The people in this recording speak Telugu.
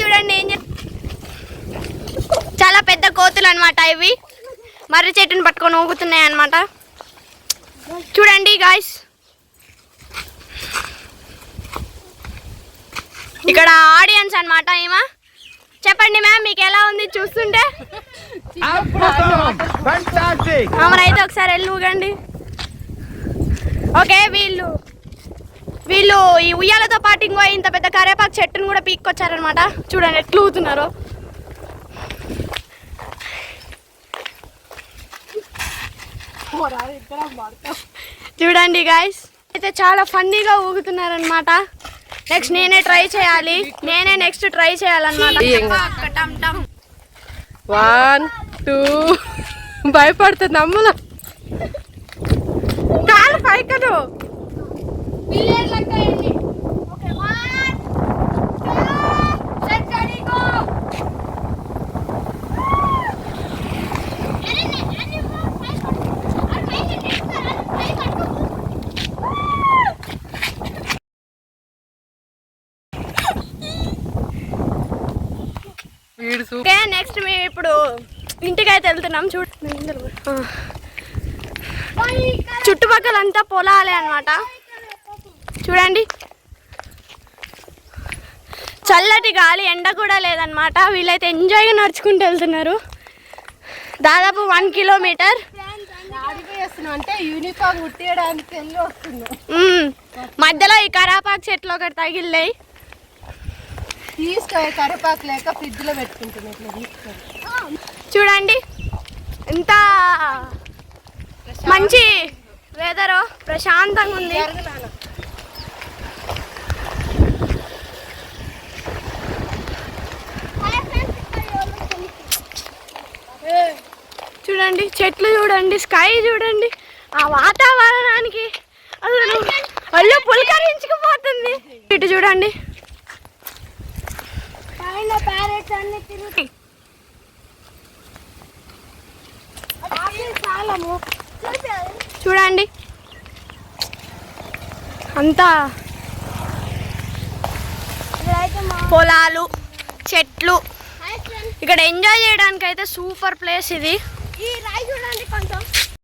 చూడండి ఏం చాలా పెద్ద కోతులు అనమాట ఇవి. మర్రి చెట్టుని పట్టుకొని ఊగుతున్నాయి అనమాట చూడండి గాయస్ ఇక్కడ ఆడియన్స్ అన్నమాట ఏమా చెప్పండి మ్యామ్ మీకు ఎలా ఉంది చూస్తుంటే! అయితే ఒకసారి వెళ్ళి ఊగండి. ఓకే వీళ్ళు. వీళ్ళు ఈ ఉయ్యాలతో పాటు ఇంకో ఇంత పెద్ద కరేపాకు చెట్టును కూడా పీక్కొచ్చారనమాట చూడండి ఎట్లా ఊగుతున్నారు చూడండి గాయస్ అయితే చాలా ఫన్నీగా ఊగుతున్నారనమాట నెక్స్ట్ నేనే ట్రై చేయాలి. నేనే నెక్స్ట్ ట్రై చేయాలన్నమాట. వన్ టూ భయపడుతుంది అమ్ముల కాలు పైకను వీడు సూపర్ ఓకే నెక్స్ట్ మేము ఇప్పుడు ఇంటికి అయితే వెళ్తున్నాం. చూడ. చుట్టుపక్కల అంతా పొలాలే అన్నమాట. చూడండి. చల్లటి గాలి ఎండ కూడా లేదనమాట వీళ్ళైతే ఎంజాయ్గా నడుచుకుంటూ వెళ్తున్నారు. దాదాపు వన్ కిలోమీటర్. మధ్యలో ఈ కరాపాకు చెట్లు ఒకటి తగిలినాయి. తీసుకో కరివేపాకు లేక ఫ్రిడ్జ్లో పెట్టుకుంటున్నాం ఇట్లా తీసుకొని. చూడండి. ఎంత మంచి వెదర్ ప్రశాంతంగా ఉంది. చూడండి చెట్లు చూడండి స్కై చూడండి. ఆ వాతావరణానికి అసలు ఒళ్ళు పులకరించుకుపోతుంది. ఇటు చూడండి. చూడండి. అంతా పొలాలు చెట్లు. ఇక్కడ ఎంజాయ్ చేయడానికి అయితే సూపర్ ప్లేస్ ఇది చూడండి కొంచెం.